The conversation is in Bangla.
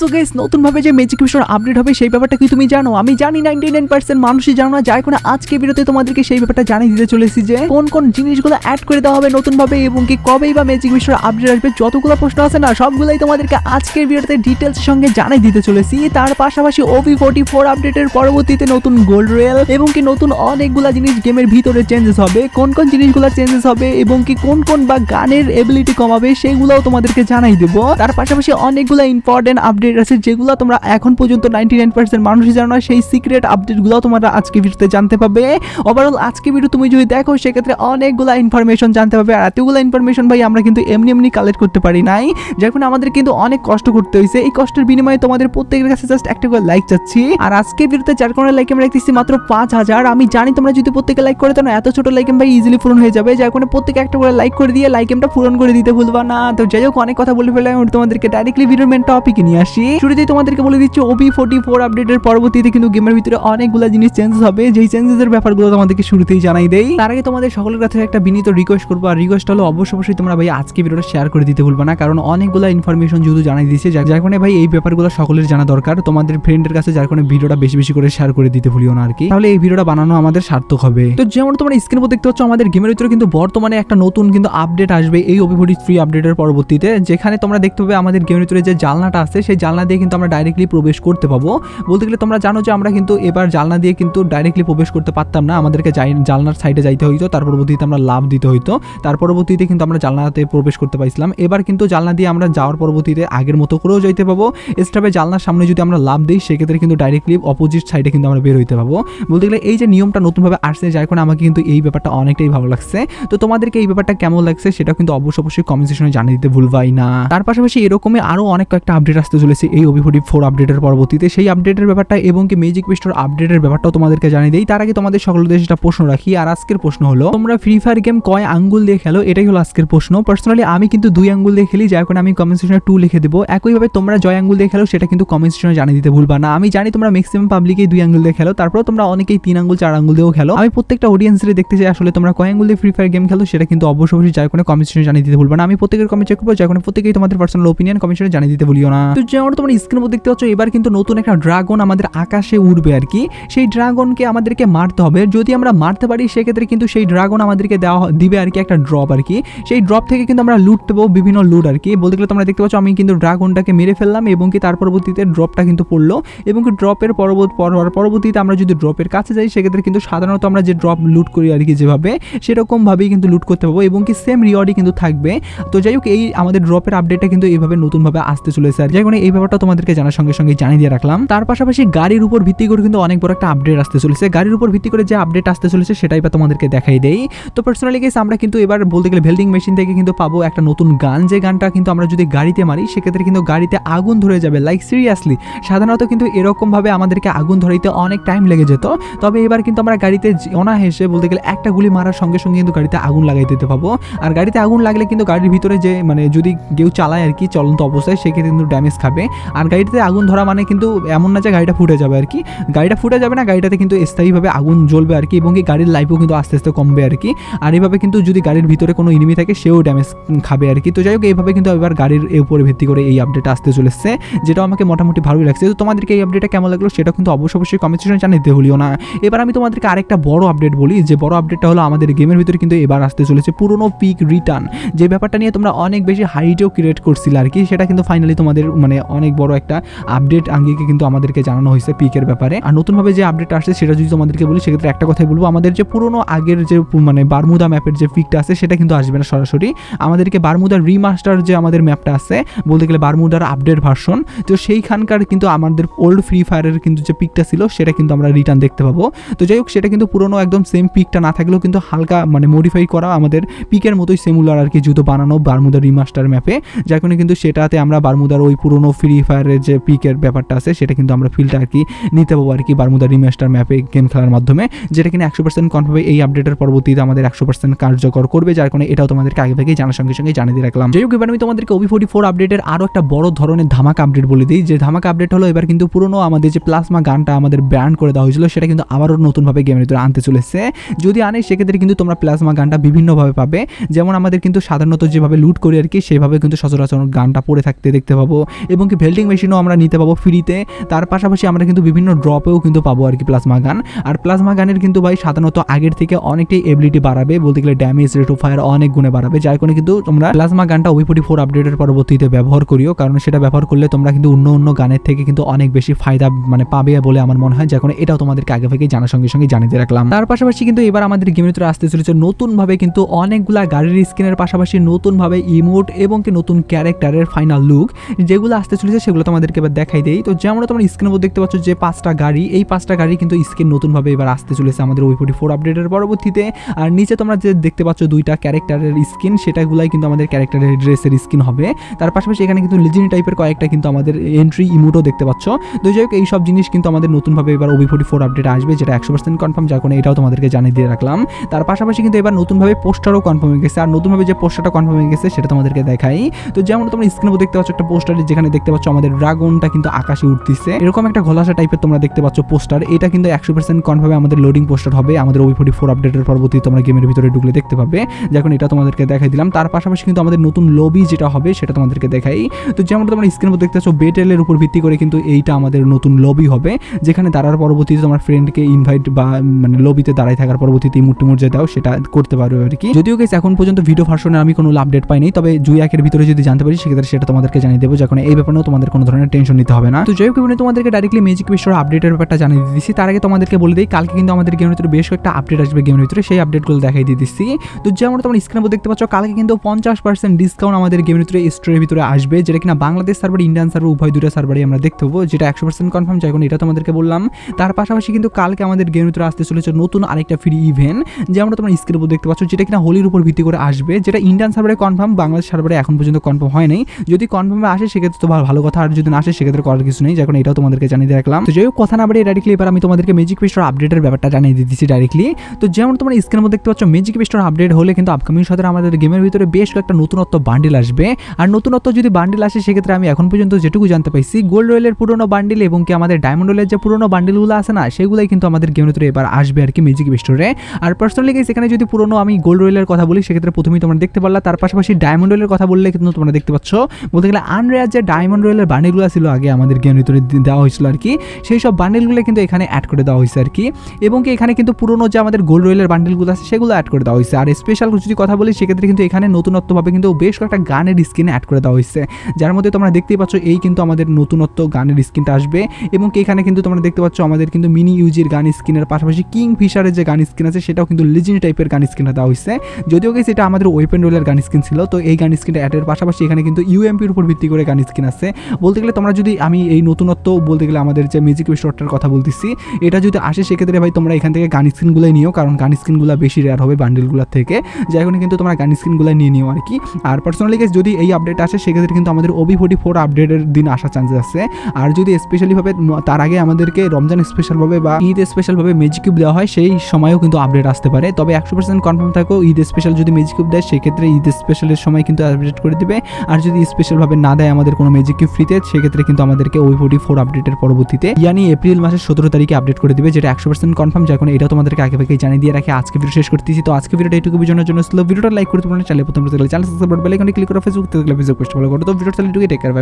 সো গাইস নতুন ভাবে যে ম্যাজিক মিশন আপডেট হবে, সেই ব্যাপারটা কি তুমি জানো? আমি জানি নাইনটি নাইন পার্সেন্ট মানুষই জানো না। কোনো আজকে ভিডিওতে তোমাদেরকে সেই ব্যাপারটা জানিয়ে দিতে চলেছি যে, কোন কোন জিনিসগুলো অ্যাড করে দেওয়া হবে নতুন ভাবে এবং কি কবেই বা ম্যাজিক মিশন আপডেট আসবে, যতগুলো প্রশ্ন আছে না তোমাদেরকে আজকের ভিডিওতে ডিটেলস সঙ্গে দিতে চলেছি। তার পাশাপাশি ওভি ফোর্টি ফোর আপডেটের পরবর্তীতে নতুন গোল্ড রেল এবং কি নতুন অনেকগুলা জিনিস গেমের ভিতরে চেঞ্জেস হবে, কোন কোন জিনিসগুলো চেঞ্জেস হবে এবং কি কোন কোন বা গানের এবিলিটি কমাবে, সেগুলোও তোমাদেরকে জানাই দেবো। তার পাশাপাশি অনেকগুলো ইম্পর্টেন্ট আপডেট আছে, যেগুলো তোমরা এখন পর্যন্ত নাইনটি নাইন পার্সেন্ট মানুষই জানো না, সেই সিক্রেট আপডেটগুলো তোমরা আজকে ভিডিওতে জানতে পাবে ওভারঅল আজকে ভিডিও তুমি যদি দেখো, সেক্ষেত্রে অনেকগুলো ইনফরমেশন জানতে পারবে, আর এতগুলো ইনফরমেশন ভাই আমরা কিন্তু এমনি এমনি কালেক্ট করতে পারি নাই, যার আমাদের কিন্তু অনেক কষ্ট করতে হয়েছে এই কষ্টের বিনিময়ে তোমাদের প্রত্যেকের কাছে জাস্ট একটা করে লাইক চাচ্ছি। আর আজকে ভিডিওতে যার কারণে লাইক আমরা রাখতেছি মাত্র পাঁচ হাজার, আমি জানি তোমরা যদি প্রত্যেকে লাইক করে তো এত ছোট লাইক ভাই ইজিলি পূরণ হয়ে যাবে। যার কারণে প্রত্যেকে একটা করে লাইক করে দিয়ে লাইক এমটা পূরণ করে দিতে ভুলবা না। তো যাই হোক, অনেক কথা বলে ফেলে আমি তোমাদেরকে ডাইরেক্টলি ভিডিওর মেন টপিকে নিয়ে আসি শুরুতেই তোমাদেরকে বলে দিচ্ছি ওবি ফোর্টি ফোর আপডেটের পরবর্তীতে কিন্তু গেমের ভিতরে অনেকগুলো জিনিস চেঞ্জেস হবে। যেই চেঞ্জেসের ব্যাপারগুলো তোমাদেরকে শুরুতেই জানাই দেই। তার আগে তোমাদের সকলের কাছে একটা বিনীত রিকোয়েস্ট করব। আর রিকোয়েস্ট হলো অবশ্যই অবশ্যই তোমরা ভাই আজকে ভিডিওটা শেয়ার করে দিতে ভুলবা না। কারণ অনেকগুলো ইনফরমেশন যেহেতু জানাই দিয়েছে, যার কারণে ভাই এই ব্যাপারগুলো সকলের জানা দরকার। তোমাদের ফ্রেন্ডের কাছে যার কারণে ভিডিওটা বেশি বেশি করে শেয়ার করে দিতে ভুলিও না আর কি। তাহলে এই ভিডিওটা বানানো আমাদের সার্থক হবে। তো যেমন তোমরা স্ক্রিন দেখতে পাচ্ছ, আমাদের গেমের ভিতরে কিন্তু বর্তমানে একটা নতুন কিন্তু আপডেট আসবে এই অভিভূতি ফ্রি আপডেটের পরবর্তীতে। যেখানে তোমরা দেখতে পাবে আমাদের গেমের ভিতরে যে জালনাটা আছে, সেই জালনা দিয়ে কিন্তু আমরা ডাইরেক্টলি প্রবেশ করতে পাবো। বলতে গেলে তোমরা জানো যে আমরা কিন্তু এবার জালনা দিয়ে কিন্তু ডাইরেক্টলি প্রবেশ করতে পারতাম না। আমাদেরকে জালনার সাইডে যাইতে হইতো, তার পরবর্তীতে আমরা লাভ দিতে হইতো। তার পরবর্তীতে কিন্তু আমরা জালনাতে প্রবেশ করতে পারছিলাম এবার কিন্তু জালনা দিয়ে আমরা যাওয়ার পরবর্তীতে আগের মতো করেও যাইতে পাবো। স্টাফে জালনার সামনে যদি আমরা লাভ দিই, সেক্ষেত্রে কিন্তু ডাইরেক্টলি অপোজিট সাইডে কিন্তু আমরা বের হইতে পাবো। বলতে গেলে এই যে নিয়মটা নতুনভাবে আসছে, যার কারণে আমাকে কিন্তু এই ব্যাপারটা অনেকটাই ভালো লাগছে। তো তোমাদেরকে এই ব্যাপারটা কেমন লাগছে সেটা কিন্তু অবশ্যই অবশ্যই কমেন্ট সেকশনে জানিয়ে দিতে ভুলবাই না। তার পাশাপাশি এরকমই আরও অনেক কয়েকটা আপডেট আসতে চলেছে। এই ওভিফোর্টি ফোর আপডেটের পরবর্তীতে। সেই আপডেটের ব্যাপারটা এবং কি ম্যাজিক পিস্টোর আপডেটের ব্যাপারটাও তোমাদেরকে জানিয়ে দিই। তার আগে তোমাদের সকলের দেশে একটা প্রশ্ন রাখি। আর আজকের প্রশ্ন হলো, তোমরা ফ্রি ফায়ার গেম কয় আঙ্গুল দিয়ে খেলো? এটাই হলো আজকের প্রশ্ন। পার্সোনালি আমি কিন্তু দুই আঙ্গুল দিয়ে খেলি, যার কারণে আমি কমেন্ট সেকশনে টু লিখে দেবো। একইভাবে তোমরা জয় আঙ্গুল দিয়ে খেলো, সেটা কিন্তু কমেন্ট সেকশনে জানিয়ে দিতে ভুলবা না। আমি জানি তোমরা ম্যাক্সিমাম পাবলিকেই দুই আঙ্গুল দিয়ে খেলো তারপর তোমরা অনেকেই তিন আঙ্গুল, চার আঙ্গুল দিয়েও খেলো। আমি প্রত্যেকটা অডিয়েন্সের দেখতে চাই, আসলে তোমরা কয় আঙ্গুল দিয়ে ফ্রি ফায়ার গেম খেলো, সেটা কিন্তু অবশ্যই অবশ্যই যার কোনো কমেন্ট সেকশনে জানিয়ে দিতে ভুলবা না। আমি প্রত্যেকের কমেন্ট চেক করব যার কোনো প্রত্যেকেই তোমাদের পার্সোনাল ওপিনিয়ন কমেন্ট সেকশনে জানিয়ে দিতে ভুলিও না। তো যেমন তোমরা স্ক্রিনের মধ্যে দেখতে পাচ্ছ, এবার কিন্তু নতুন একটা ড্রাগন আমাদের আকাশে উঠবে আর কি। সেই ড্রাগনকে আমাদেরকে মারতে হবে। যদি আমরা মারতে পারি, সেক্ষেত্রে কিন্তু সেই ড্রাগন আমাদেরকে দেওয়া দিবে আর কি একটা ড্রপ আর কি। সেই ড্রপ থেকে কিন্তু আমরা লুট দেবো, বিভিন্ন লুট আর কি। বলতে গেলে তোমরা দেখতে পাচ্ছ, আমি কিন্তু ড্রাগনটাকে মেরে ফেললাম এবং কি তার পরবর্তীতে ড্রপটা কিন্তু পড়ল। এবং কি ড্রপের পরবর্তী পরবর্তীতে আমরা যদি ড্রপের কাছে যাই, সেক্ষেত্রে কিন্তু সাধারণত আমরা যে ড্রপ লুট করি আর কি যেভাবে, সেরকমভাবেই কিন্তু লুট করতে পারব এবং কি সেম রিওয়ার্ডই কিন্তু থাকবে। তো যাই হোক, এই আমাদের ড্রপের আপডেটটা কিন্তু এইভাবে নতুনভাবে আসতে চলেছে আর যাই হোক এই ব্যাপারটা তোমাদেরকে জানার সঙ্গে সঙ্গে জানিয়ে দিয়ে রাখলাম। তার পাশাপাশি গাড়ির উপর ভিত্তি করে কিন্তু অনেক বড় একটা আপডেট আসতে চলেছে। গাড়ির উপর ভিত্তি করে যে আপডেট আসতে চলেছে সেটাই বা তোমাদেরকে দেখাই দেই। তো পার্সোনালি গেস আমরা কিন্তু এবার বলতে গেলে ভেল্ডিং মেশিন থেকে কিন্তু পাবো একটা নতুন গান। যে গানটা কিন্তু আমরা যদি গাড়িতে মারি, সেক্ষেত্রে কিন্তু গাড়িতে আগুন ধরে যাবে। লাইক সিরিয়াসলি সাধারণত কিন্তু এরকমভাবে আমাদেরকে আগুন ধরাইতে অনেক টাইম লেগে যেত। তবে এবার কিন্তু আমরা গাড়িতে অনায়াসে বলতে গেলে একটা গুলি মারার সঙ্গে সঙ্গে কিন্তু গাড়িতে আগুন লাগাই দিতে পাবো। আর গাড়িতে আগুন লাগলে কিন্তু গাড়ির ভিতরে যে মানে যদি কেউ চালায় আর কি চলন্ত অবস্থায়, সেক্ষেত্রে কিন্তু ড্যামেজ খাবে। আর গাড়িতে আগুন ধরা মানে কিন্তু এমন না যে গাড়িটা ফুটে যাবে আর কি। গাড়িটা ফুটে যাবে না, গাড়িটাতে কিন্তু স্থায়ীভাবে আগুন জ্বলবে আর কি এবং কি গাড়ির লাইফও কিন্তু আস্তে আস্তে কমবে আর কি। আর এইভাবে কিন্তু যদি গাড়ির ভিতরে কোনো ইনিমি থাকে, সেও ড্যামেজ খাবে আর কি। তো যাই হোক, এইভাবে কিন্তু এবার গাড়ির উপরে ভিত্তি করে এই আপডেট আসতে চলেছে যেটা আমাকে মোটামুটি ভালোই লাগছে। তো তোমাদেরকে এই আপডেটটা কেমন লাগল সেটা কিন্তু অবশ্যই অবশ্যই কমেন্ট সেকশনে জানিয়ে ভুলিও না। এবার আমি তোমাদেরকে আরেকটা বড় আপডেট বলি, যে বড় আপডেটটা হলো আমাদের গেমের ভিতরে কিন্তু এবার আসতে চলেছে পুরনো পিক রিটার্ন যে ব্যাপারটা নিয়ে তোমরা অনেক বেশি হাইটেও ক্রিয়েট করছিলে আর কি, সেটা কিন্তু ফাইনালি তোমাদের মানে অনেক বড় একটা আপডেট আঙ্গিকে কিন্তু আমাদেরকে জানানো হয়েছে পিকের ব্যাপারে। আর নতুনভাবে যে আপডেট আসছে, সেটা যদি তোমাদেরকে বলি, সেক্ষেত্রে একটা কথাই বলব, আমাদের যে পুরনো আগের যে মানে বারমুদা ম্যাপের যে পিকটা আছে, সেটা কিন্তু আসবে না সরাসরি। আমাদেরকে বারমুদার রিমাস্টার যে আমাদের ম্যাপটা আছে, বলতে গেলে বারমুদার আপডেট ভার্সন তো সেইখানকার কিন্তু আমাদের ওল্ড ফ্রি ফায়ারের কিন্তু যে পিকটা ছিল, সেটা কিন্তু আমরা রিটার্ন দেখতে পাবো। তো যাই হোক, সেটা কিন্তু পুরনো একদম সেম পিকটা না থাকলেও কিন্তু হালকা মানে মডিফাই করা আমাদের পিকের মতোই সেমুলার আর কি জুতো বানানো বারমুদার রিমাস্টার ম্যাপে যার কিন্তু সেটাতে আমরা বারমুদার ওই পুরনো ফ্রি ফায়ারের যে পিকের ব্যাপারটা আছে, সেটা কিন্তু আমরা ফিলটা আর কি নিতে পারব আর কি বারমুদার রিমাস্টার ম্যাপে গেম খেলার মাধ্যমে, যেটা কিনা একশো পার্সেন্ট কনফার্ম এই আপডেটের পরবর্তীতে আমাদের একশো পার্সেন্ট কার্যকর করবে, যার কারণে এটাও তোমাদেরকে আগে থেকেই জানার সঙ্গে সঙ্গে জানিয়ে রাখলাম। যাই হোক, এবার আমি তোমাদেরকে ওবি ফোর্টি ফোর আপডেটের আরও একটা বড় ধরনের ধামাকা আপডেট বলে দিই। যে ধামাকা আপডেট হলো, এবার কিন্তু পুরনো আমাদের যে প্লাজমা গানটা আমাদের ব্যান্ড করে দেওয়া হয়েছিল, সেটা কিন্তু আবারও নতুনভাবে গেমের ভিতরে আনতে চলেছে। যদি আনে, সেক্ষেত্রে কিন্তু তোমরা প্লাজমা গানটা বিভিন্নভাবে পাবে। যেমন আমাদের কিন্তু সাধারণত যেভাবে লুট করি আর কি সেভাবে কিন্তু সচরাচর গানটা পড়ে থাকতে দেখতে পাবো। এবং কি ভেল্টিং মেশিনও আমরা নিতে পাবো ফ্রিতে। তার পাশাপাশি আমরা কিন্তু বিভিন্ন ড্রপেও কিন্তু পাবো আর কি প্লাজমা গান। আর প্লাজমা গানের কিন্তু ভাই সাধারণত আগের থেকে অনেকটাই এবিলিটি বাড়াবে, বলতে গেলে ড্যামেজ রেট অফ ফায়ার অনেক গুণে বাড়াবে, যার কারণে কিন্তু তোমরা প্লাজমা গানটা ওই ফোর্টি ফোর আপডেটের পরবর্তীতে ব্যবহার করিও। কারণ সেটা ব্যবহার করলে তোমরা কিন্তু অন্য অন্য গানের থেকে কিন্তু অনেক বেশি ফায়দা মানে পাবে বলে আমার মনে হয়। যার এটাও তোমাদেরকে আগে থেকে জানার সঙ্গে সঙ্গে জানিয়ে রাখলাম। তার পাশাপাশি কিন্তু এবার আমাদের গেমের ভিতরে আসতে চলেছে নতুন ভাবে কিন্তু অনেকগুলা গাড়ির স্কিনের পাশাপাশি নতুন ভাবে ইমোট এবং কি নতুন ক্যারেক্টারের ফাইনাল লুক যেগুলো আসতে চলেছে, সেগুলো তোমাদেরকে এবার দেখাই দেই। তো যেমন তোমরা স্ক্রিনের মধ্যে দেখতে পাচ্ছ যে পাঁচটা গাড়ি, এই পাঁচটা গাড়ি কিন্তু স্কিন নতুনভাবে এবার আসতে চলেছে আমাদের ওই ফোর্টি ফোর আপডেটের পরবর্তীতে। আর নিচে তোমরা যে দেখতে পাচ্ছ দুইটা ক্যারেক্টারের স্কিন সেটাগুলাই কিন্তু আমাদের ক্যারেক্টারের ড্রেসের স্কিন হবে। তার পাশাপাশি এখানে কিন্তু লিজেন্ড টাইপের কয়েকটা কিন্তু আমাদের এন্ট্রি ইমোটও দেখতে পাচ্ছ। তো যাই হোক এই সব জিনিস কিন্তু আমাদের নতুনভাবে এবার ওবি ফোর্টি ফোর আপডেট আসবে, যেটা একশো পার্সেন্ট কনফার্ম যার কারণে এটাও তোমাদেরকে জানিয়ে দিয়ে রাখলাম। তার পাশাপাশি কিন্তু এবার নতুনভাবে পোস্টারও কনফার্ম হয়ে গেছে। আর নতুনভাবে যে পোস্টারটা কনফার্ম হয়ে গেছে, সেটা তোমাদেরকে দেখাই। তো যেমন তোমরা স্ক্রিনে দেখতে পাচ্ছ একটা পোস্টার যেখানে দেখতে পাচ্ছ আমাদের ড্রাগনটা কিন্তু আকাশে উঠতেছে এরকম একটা ঘোলাসা টাইপের তোমরা দেখতে পাচ্ছ পোস্টার। এটা কিন্তু একশো পার্সেন্ট কনফার্মে আমাদের লোডিং পোস্টার হবে। আমাদের ওই ফোর্টি ফোর আপডেটের পরবর্তী তোমরা গেমের ভিতরে ঢুকলে দেখতে পাবে। যখন এটা তোমাদেরকে দেখাই দিলাম, তার পাশাপাশি কিন্তু আমাদের নতুন লবি যেটা হবে, সেটা তোমাদেরকে দেখাই। তো যেমন তোমরা স্ক্রিনের মধ্যে দেখতে পাচ্ছ বেটেলের উপর ভিত্তি করে কিন্তু এইটা আমাদের নতুন লবি হবে। যেখানে দাঁড়ার পরবর্তীতে তোমার ফ্রেন্ডকে ইনভাইট বা মানে লবিতে দাঁড়াই থাকার পরবর্তীতে মুট্টি মুট যে দাও, সেটা করতে পারবে আর কি। যদিও গেছে এখন পর্যন্ত ভিডিও ভার্সনে আমি কোনো আপডেট পাইনি, তবে জুই একের ভিতরে যদি জানতে পারি, সেক্ষেত্রে সেটা তোমাদেরকে জানিয়ে দেবো, যখন এই ব্যাপারেও তোমাদের কোনো ধরনের টেনশন নিতে হবে না। তো জয় কবিনে তোমাদেরকে ডাইরেক্টলি ম্যাজিক বিশ্বর আপডেটের ব্যাপারটা জানিয়ে দিয়ে দিচ্ছি। তার আগে তোমাদেরকে বলে দিই, কালকে কিন্তু আমাদের গেমের ভিতরে বেশ কয়েকটা আপডেট আসবে গেমের ভিতরে, সেই আপডেটগুলো দেখাই দিয়ে দিচ্ছি। তো যেমন তোমরা স্ক্রিনে দেখতে পাচ্ছ, কালকে কিন্তু পঞ্চাশ পার্সেন্ট ডিসকাউন্ট আমাদের গেমের ভিতরে স্টোরের ভিতরে আসবে। যেটা কিনা বাংলাদেশ সার্ভার ইন্ডিয়ান সার্ভার উভয় দুটো সার্ভারই আমরা দেখতে পাবো, যেটা একশো পার্সেন্ট কনফার্ম যাই এটা তোমাদেরকে বললাম। তার পাশাপাশি কিন্তু কালকে আমাদের গেমের ভিতরে আসতে চলেছে নতুন আরেকটা ফ্রি ইভেন্ট যেমন তোমরা স্ক্রিনের উপর দেখতে পাচ্ছ, যেটা কিনা হোলির উপর ভিত্তি করে আসবে, যেটা ইন্ডিয়ান সার্ভারে কনফার্ম বাংলাদেশ সার্ভারে এখন পর্যন্ত কনফার্ম হয় নাই। যদি কনফার্মে আসে, সেক্ষেত্রে তো ভালো কথা আর যদি না আসে, সেক্ষেত্রে করার কিছু নেই। যখন এটাও তোমাদেরকে জানিয়ে রাখলাম। তো যাই হোক, কথা না বাড়িয়ে ডাইরেক্টলি এবার আমি তোমাদেরকে ম্যাজিক পেস্টর আপডেটের ব্যাপারটা জানিয়ে দিচ্ছি ডাইরেক্টলি তো যেমন তোমরা স্ক্রিনের মধ্যে দেখতে পাচ্ছ ম্যাজিক পেস্টর আপডেট হলে কিন্তু আপকামিং সাথে আমাদের গেমের ভিতরে বেশ কয়েকটা নতুনত্ব বান্ডিল আসবে। আর নতুনত্ব যদি বান্ডিল আসে, সেক্ষেত্রে আমি এখন পর্যন্ত যেটুকু জানতে পাইছি গোল্ড রয়েলের পুরোনো বান্ডিল এবং কি আমাদের ডায়মন্ড রয়েলের যে পুরোনো বান্ডিলগুলো আছে না, সেগুলোই কিন্তু আমাদের গেমের ভিতরে এবার আসবে আর কি ম্যাজিক পেস্টরে আর পার্সোনালি এখানে যদি পুরোনো আমি গোল্ড রয়েলের কথা বলি, সেক্ষেত্রে প্রথমেই তোমরা দেখতে পারলা। তার পাশাপাশি ডায়মন্ড রয়েলের কথা বললে কিন্তু তোমরা দেখতে পাচ্ছ। বলতে গেলে আনরেয়ার যে ডায়মন্ড রয়েলের বান্ডিলগুলো ছিল আগে আমাদের গেমের ভিতরে দেওয়া হয়েছিল আর কি। সেই সব বান্ডিলগুলো কিন্তু এখানে অ্যাড করে দেওয়া হয়েছে আর কি। এবং কি এখানে কিন্তু পুরোনো যে আমাদের গোল্ড রয়েলের বান্ডিলগুলো আছে, সেগুলো অ্যাড করে দেওয়া হয়েছে। আর স্পেশাল যদি কথা বলি, সেক্ষেত্রে কিন্তু এখানে নতুনত্বভাবে কিন্তু বেশ কয়েকটা গানের স্কিনে অ্যাড করে দেওয়া হয়েছে। যার মধ্যে তোমরা দেখতেই পাচ্ছ, এই কিন্তু আমাদের নতুনত্ব গানের স্কিনটা আসবে। এবং এখানে কিন্তু তোমরা দেখতে পাচ্ছ, আমাদের কিন্তু মিনি ইউজির গান স্কিনের পাশাপাশি কিং ফিশারের যে গান স্কিন আছে, সেটাও কিন্তু লিজেন্ড টাইপের গান স্কিনটা দেওয়া হয়েছে। যদিও কি সেটা আমাদের ওয়েপেন রোলের গান স্কিন ছিল, তো এই গান স্কিনটা অ্যাডের পাশাপাশি এখানে কিন্তু ইউএমপির উপর ভিত্তি করে গান স্কিন আছে। বলতে গেলে তোমরা যদি আমি এই নতুনত্ব বলতে গেলে আমাদের যে মিউজিক স্টোরটার কথা বলতেছি, এটা যদি আসে সেক্ষেত্রে ভাই তোমরা এখান থেকে গান স্কিনগুলোই নিও, কারণ গান স্কিনগুলো বেশি রেয়ার হবে বান্ডেলগুলোর থেকে। যাই হোক, কিন্তু তোমরা গান স্কিনগুলো নিয়ে নিও আর কি আর পার্সোনালি গেস যদি এই আপডেট আসে, সেক্ষেত্রে কিন্তু আমাদের ওবি ফোর্টি ফোর আপডেটের দিন আসার চান্সেস আছে। আর যদি স্পেশালিভাবে তার আগে আমাদেরকে রমজান স্পেশালভাবে বা ঈদ স্পেশালভাবে মেজিক কিউব দেওয়া হয়, সেই সময়ও কিন্তু আপডেট আসতে পারে। তবে একশো পার্সেন্ট কনফার্ম থাকো ঈদ স্পেশাল যদি মেজিক কিউব দেয়, সেক্ষেত্রে ঈদ স্পেশালের সময় কিন্তু আপডেট করে দিবে। আর যদি স্পেশালভাবে না দেয় আমাদের কোনো মেজিক কিউব ফ্রিতে সেক্ষেত্রে কিন্তু আমাদেরকে ওই ফোর্টি ফোর আপডেটের পরবর্তীতে ইয়ানি এপ্রিল মাসের সতেরো তারিখে আপডেট করে দিবে, যেটা একশো পার্সেন্ট কনফার্ম যখন এটা তোমাদেরকে আগে থেকে জানিয়ে দিয়ে রাখে। আজকে ভিডিও শেষ করতেছি, তো আজকে ভিডিওটা এইটুকু বোঝানোর জন্য স্লো ভিডিওটা লাইক করতে পারেন চ্যানেল প্রথম চ্যানেল সাবস্ক্রাইব বেল আইকনটি ক্লিক করে ফেসবুক থেকে ফেসবুক পোস্ট ফলো করো। তো ভিডিও চ্যানেলটুকু টেক কেয়ার